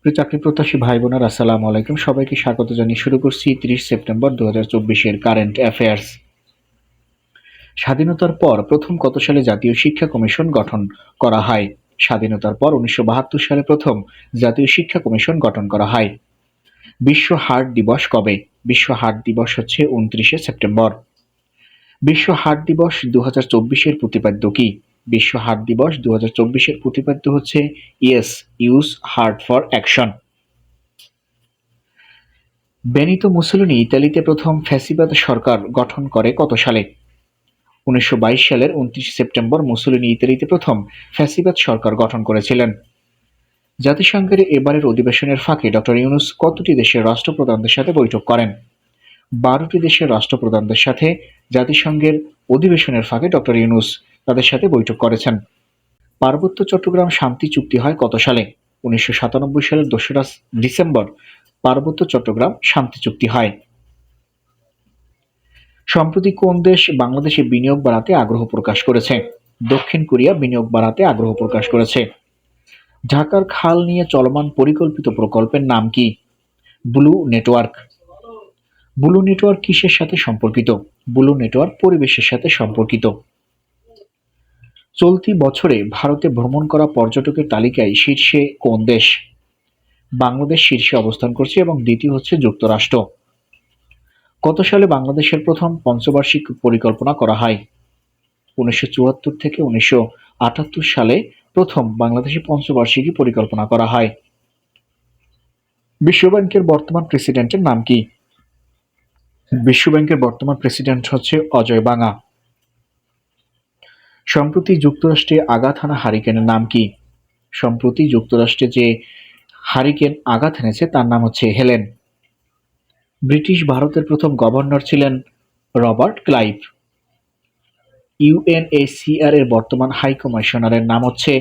প্রিয় চাকরি প্রত্যাশী ভাই বোনেরা আসসালামু আলাইকুম। সবাইকে স্বাগত জানিয়ে শুরু করছি তিরিশ সেপ্টেম্বর দু হাজার চব্বিশের কারেন্ট অ্যাফেয়ার্স। স্বাধীনতার পর প্রথম কত সালে জাতীয় শিক্ষা কমিশন গঠন করা হয়? স্বাধীনতার পর উনিশশো বাহাত্তর সালে প্রথম জাতীয় শিক্ষা কমিশন গঠন করা হয়। বিশ্ব হার্ট দিবস কবে? বিশ্ব হার্ট দিবস হচ্ছে উনত্রিশে সেপ্টেম্বর। বিশ্ব হার্ট দিবস দু হাজার চব্বিশের প্রতিপাদ্য কি? বিশ্ব হার্ট দিবস দু হাজার চব্বিশের প্রতিপাদ্য হচ্ছে, yes, use heart for action Benito Mussolini ইতালিতে প্রথম ফ্যাসিবাদ সরকার গঠন করে কত সালে? উনিশশো বাইশ সালের উনত্রিশ সেপ্টেম্বর মুসোলিনি ইতালিতে প্রথম ফ্যাসিবাদ সরকার গঠন করেছিলেন। জাতিসংঘের এবারের অধিবেশনের ফাঁকে ডক্টর ইউনুস কতটি দেশের রাষ্ট্রপ্রধানদের সাথে বৈঠক করেন? বারোটি দেশের রাষ্ট্রপ্রধানদের সাথে জাতিসংঘের অধিবেশনের ফাঁকে ডক্টর ইউনুস তাদের সাথে বৈঠক করেছেন। পার্বত্য চট্টগ্রাম শান্তি চুক্তি হয় কত সালে? উনিশশো সাতানব্বই সালের দোসরা ডিসেম্বর পার্বত্য চট্টগ্রাম শান্তি চুক্তি হয়। সম্প্রতি কোন দেশ বাংলাদেশে বিনিয়োগ বাড়াতে আগ্রহ প্রকাশ করেছে? দক্ষিণ কোরিয়া বিনিয়োগ বাড়াতে আগ্রহ প্রকাশ করেছে। ঢাকার খাল নিয়ে চলমান পরিকল্পিত প্রকল্পের নাম কি? Blue network. ব্লু নেটওয়ার্ক কিসের সাথে সম্পর্কিত? ব্লু নেটওয়ার্ক পরিবেশের সাথে সম্পর্কিত। চলতি বছরে ভারতে ভ্রমণ করা পর্যটকের তালিকায় শীর্ষে কোন দেশ? বাংলাদেশ শীর্ষে অবস্থান করছে এবং দ্বিতীয় হচ্ছে যুক্তরাষ্ট্র। কত সালে বাংলাদেশের প্রথম পঞ্চবার্ষিক পরিকল্পনা করা হয়? উনিশশো চুয়াত্তর থেকে উনিশশো আটাত্তর সালে প্রথম বাংলাদেশে পঞ্চবার্ষিকী পরিকল্পনা করা হয়। বিশ্বব্যাংকের বর্তমান প্রেসিডেন্টের নাম কি? বিশ্বব্যাংকের বর্তমান প্রেসিডেন্ট হচ্ছে অজয় বাঙা সম্প্রতি যুক্তরাষ্ট্রে আঘাত হানা হারিকেনের নাম কি? সম্প্রতি যুক্তরাষ্ট্রে যে হারিকেন আঘাত এনেছে, তার নাম হচ্ছে হেলেন। ব্রিটিশ ভারতের প্রথম গভর্নর ছিলেন রবার্ট ক্লাইভ। ইউএনএসিআর এর বর্তমান হাই কমিশনারের নাম হচ্ছে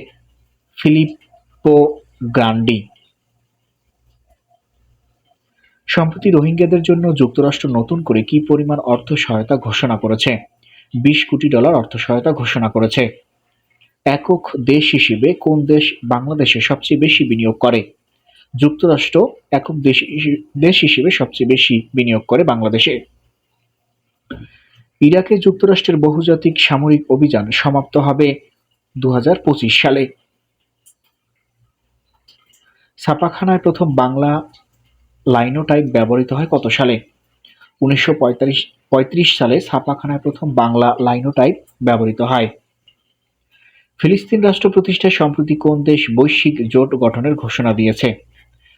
ফিলিপো গ্রান্ডি। সম্প্রতি রোহিঙ্গাদের জন্য যুক্তরাষ্ট্র নতুন করে কি পরিমাণ অর্থ সহায়তা ঘোষণা করেছে? বিশ কোটি ডলার অর্থ সহায়তা ঘোষণা করেছে। একক দেশ হিসেবে কোন দেশ বাংলাদেশে সবচেয়ে বেশি বিনিয়োগ করে? যুক্তরাষ্ট্র একক দেশ দেশ হিসেবে সবচেয়ে বেশি বিনিয়োগ করে বাংলাদেশে। ইরাকে যুক্তরাষ্ট্রের বহুজাতিক সামরিক অভিযান সমাপ্ত হবে দু হাজার পঁচিশ সালে। ছাপাখানায় প্রথম বাংলা লাইনোটাইপ ব্যবহৃত হয় কত সালে? উনিশশো পঁয়ত্রিশ সালে ছাপাখানায় প্রথম বাংলা লাইনোটাইপ ব্যবহৃত হয়। ফিলিস্তিন রাষ্ট্র প্রতিষ্ঠায় সম্প্রতি কোন দেশ বৈশ্বিক জোট গঠনের ঘোষণা দিয়েছে?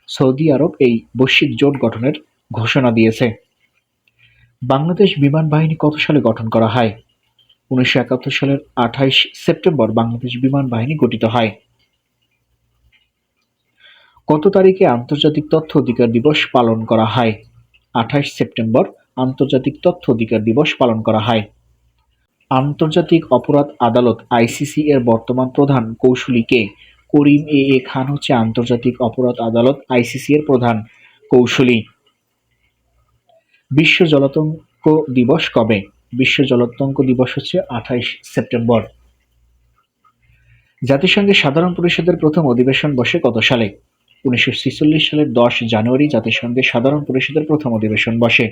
সৌদি আরব এই বৈশ্বিক জোট গঠনের ঘোষণা দিয়েছে। বাংলাদেশ বিমান বাহিনী কত সালে গঠন করা হয়? উনিশশো একাত্তর সালের আঠাইশ সেপ্টেম্বর বাংলাদেশ বিমান বাহিনী গঠিত হয়। কত তারিখে আন্তর্জাতিক তথ্য অধিকার দিবস পালন করা হয়? আঠাইশ সেপ্টেম্বর আন্তর্জাতিক তথ্য অধিকার দিবস পালন করা হয়। আন্তর্জাতিক অপরাধ আদালত আইসিসি এর বর্তমান প্রধান কৌশলী কে? করিম এ এ খান হচ্ছে আন্তর্জাতিক অপরাধ আদালত আইসিসি এর প্রধান কৌশলী। বিশ্ব জলাতঙ্ক দিবস কবে? বিশ্ব জলাতঙ্ক দিবস হচ্ছে আঠাইশ সেপ্টেম্বর। জাতিসংঘের সাধারণ পরিষদের প্রথম অধিবেশন বসে কত সালে? উনিশশো ছেচল্লিশ সালের দশ জানুয়ারি জাতিসংঘের সাধারণ পরিষদের প্রথম অধিবেশন বসে।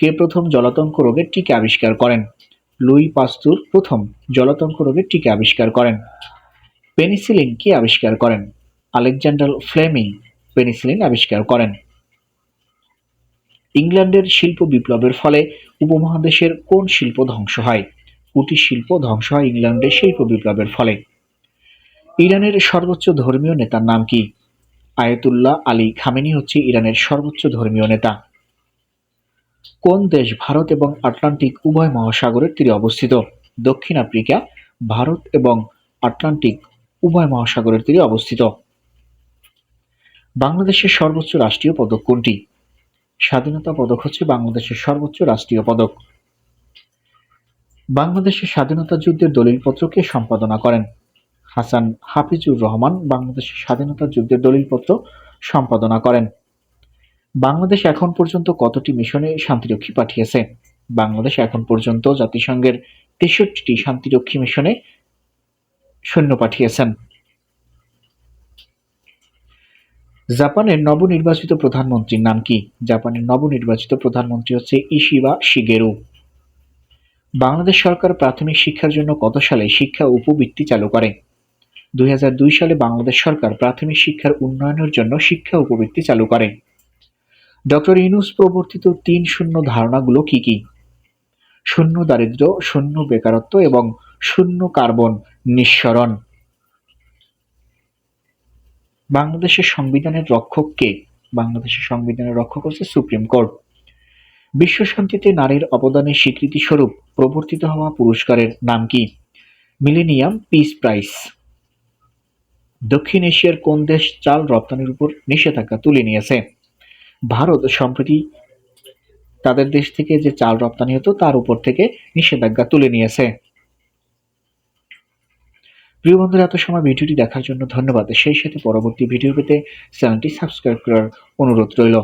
কে প্রথম জলাতঙ্ক রোগের টিকা আবিষ্কার করেন? লুই পাস্তুর প্রথম জলাতঙ্ক রোগের টিকা আবিষ্কার করেন। পেনিসিলিন কে আবিষ্কার করেন? আলেকজান্ডার ফ্লেমিং পেনিসিলিন আবিষ্কার করেন। ইংল্যান্ডের শিল্প বিপ্লবের ফলে উপমহাদেশের কোন শিল্প ধ্বংস হয়? কুটির শিল্প ধ্বংস হয় ইংল্যান্ডের শিল্প বিপ্লবের ফলে। ইরানের সর্বোচ্চ ধর্মীয় নেতার নাম কি? আয়াতুল্লাহ আলী খামেনি হচ্ছে ইরানের সর্বোচ্চ ধর্মীয় নেতা। কোন দেশ ভারত এবং আটলান্টিক উভয় মহাসাগরের তীরে অবস্থিত? দক্ষিণ আফ্রিকা, ভারত এবং আটলান্টিক উভয় মহাসাগরের তীরে অবস্থিত। বাংলাদেশের সর্বোচ্চ রাষ্ট্রীয় পদক কোনটি? স্বাধীনতা পদক হচ্ছে বাংলাদেশের সর্বোচ্চ রাষ্ট্রীয় পদক। বাংলাদেশের স্বাধীনতা যুদ্ধের দলিলপত্রকে সম্পাদনা করেন। হাসান হাফিজুর রহমান বাংলাদেশের স্বাধীনতা যুদ্ধের দলিলপত্র সম্পাদনা করেন। বাংলাদেশ এখন পর্যন্ত কতটি মিশনে শান্তিরক্ষী পাঠিয়েছে? বাংলাদেশ এখন পর্যন্ত জাতিসংঘের তেষট্টিটি শান্তিরক্ষী মিশনে সৈন্য পাঠিয়েছেন। জাপানের নবনির্বাচিত প্রধানমন্ত্রীর নাম কি? জাপানের নবনির্বাচিত প্রধানমন্ত্রী হচ্ছে ইশিবা শিগেরু। বাংলাদেশ সরকার প্রাথমিক শিক্ষার জন্য কত সালে শিক্ষা উপবৃত্তি চালু করে? দুই হাজার দুই সালে বাংলাদেশ সরকার প্রাথমিক শিক্ষার উন্নয়নের জন্য শিক্ষা উপবৃত্তি চালু করে। ডক্টর ইনুস প্রবর্তিত তিন শূন্য ধারণাগুলো কি কি? শূন্য দারিদ্র্য, শূন্য বেকারত্ব এবং শূন্য কার্বন নিঃসরণ। বাংলাদেশের সংবিধানের রক্ষক কে? বাংলাদেশের সংবিধানের রক্ষক হচ্ছে সুপ্রিম কোর্ট। বিশ্ব শান্তিতে নারীর অবদানের স্বীকৃতি স্বরূপ প্রবর্তিত হওয়া পুরস্কারের নাম কি? Millennium peace prize. দক্ষিণ এশিয়ার কোন দেশ চাল রপ্তানির উপর নিষেধাজ্ঞা তুলে নিয়েছে? ভারত সম্প্রতি তাদের দেশ থেকে যে চাল রপ্তানি হতো, তার উপর থেকে নিষেধাজ্ঞা তুলে নিয়েছে। প্রিয় বন্ধুরা, এত সময় ভিডিওটি দেখার জন্য ধন্যবাদ। সেই সাথে পরবর্তী ভিডিও পেতে চ্যানেলটি সাবস্ক্রাইব করার অনুরোধ রইল।